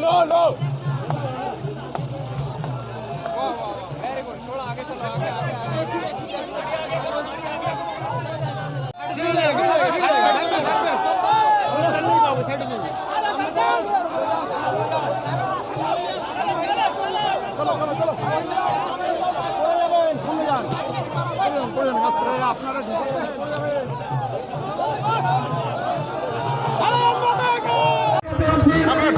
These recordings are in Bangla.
não, não!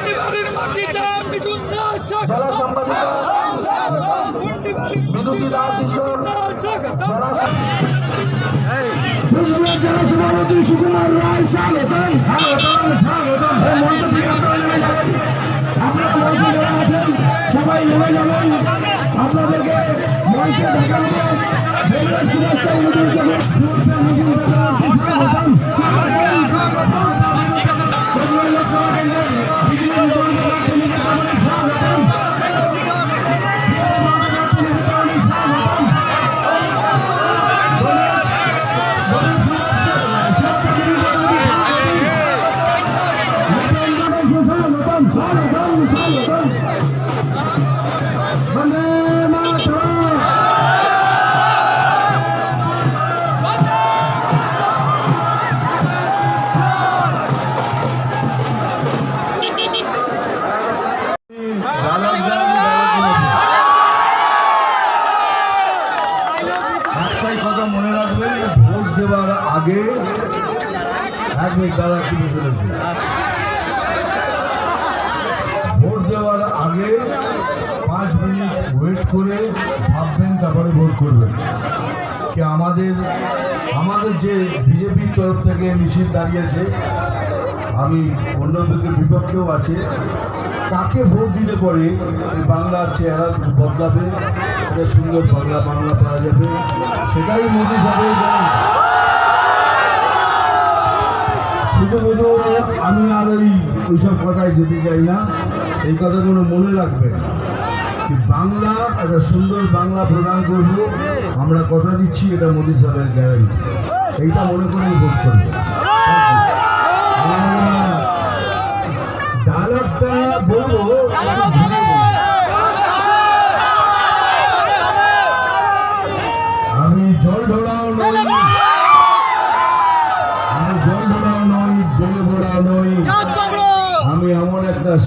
মুন্ডিবাড়ির মাটিতে সভাপতি সুকুমার রায় স্বাগতম স্বাগতম স্বাগতম আপনারা নেমে যাবেন আপনারা মঞ্চে যারা আছেন সবাই নেমে যাবেন আপনাদেরকে মঞ্চে একটাই কথা মনে রাখবেন ভোট দেওয়ার আগে এক মিনিট দাদা কি ফেলেছে ভোট দেওয়ার আগে পাঁচ মিনিট ওয়েট করে ভাববেন, তারপরে ভোট করবেন। কি আমাদের আমাদের যে বিজেপির তরফ থেকে মিছিল দাঁড়িয়েছে, আমি অন্যদের বিপক্ষেও আছে কাকে ভোট দিলে পরে বাংলার চেহারা বদলাবে একটা সুন্দর বাংলা বাংলা পাওয়া যাবে? সেটাই মোদি সাহেব শুধু আমি আর ওই ওইসব কথায় যেতে চাই না এই কথাগুলো মনে রাখবেন কি বাংলা একটা সুন্দর বাংলা প্রদান করব আমরা কথা দিচ্ছি এটা মোদী সাহেবের গ্যারান্টি। এইটা মনে করেই ভোট করবে।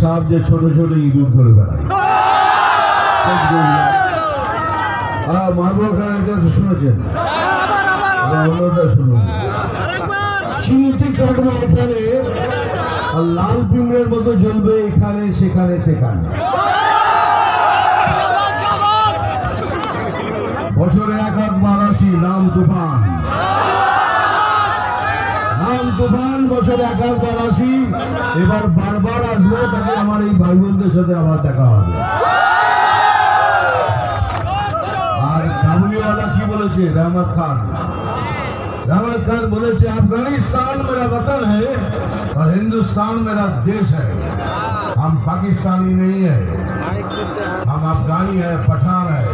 সাহেব যে ছোট ছোট ইঁদুর ধরে খানের কাছে শুনেছেন? অন্যটা শুনুন। চিমটি কাটবে এখানে আর লাল পিঁমড়ের মতো জ্বলবে এখানে সেখানে সেখানে। বছরে এক একবার আসি নাম তুফান। বছরে এক একবার আসি এবার বারবার আসবো তাকে আমার এই ভাই বোনদের সাথে আবার দেখা হবে আর সামনেওয়ালা কি বলেছে রহমত খান रहमत खान बोले थे अफगानिस्तान मेरा वतन है और हिंदुस्तान मेरा देश है हम पाकिस्तानी नहीं है हम अफगानी है पठान है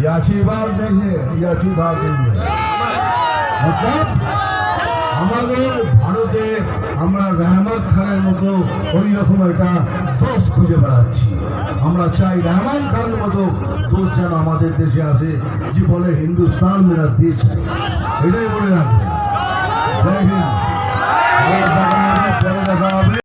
ये अच्छी बात नहीं है ये अच्छी बात नहीं है मतलब আমাদের ভারতে আমরা রেহমান খানের মতো ওই রকম একটা দোষ খুঁজে বেড়াচ্ছি। আমরা চাই রেহমান খানের মতো দোষ যেন আমাদের দেশে আসে। যে বলে হিন্দুস্তান মেরা দেশ এটাই বলে রাখবে। জয় হিন্দ।